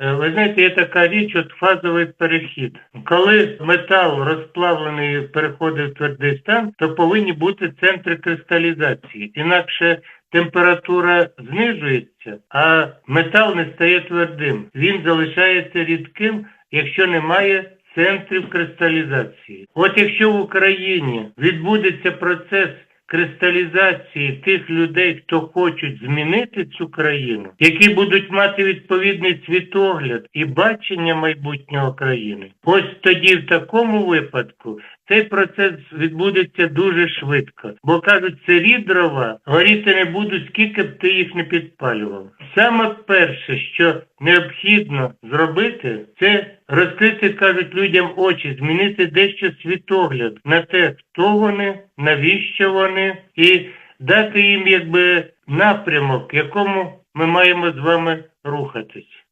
Е, Ви знаєте, є така річ, от фазовий перехід. Коли метал розплавлений переходить в твердий стан, то повинні бути центри кристалізації. Інакше температура знижується, а метал не стає твердим. Він залишається рідким, якщо немає центрів кристалізації. От якщо в Україні відбудеться процес кристалізації тих людей, хто хочуть змінити цю країну, які будуть мати відповідний світогляд і бачення майбутнього країни, ось тоді в такому випадку цей процес відбудеться дуже швидко. Бо кажуть, це рідрова горіти не буду, скільки б ти їх не підпалював. Саме перше, що необхідно зробити, це розкрити, кажуть людям очі, змінити дещо світогляд на те, хто вони, навіщо вони, і дати їм якби напрямок, якому ми маємо з вами рухатись.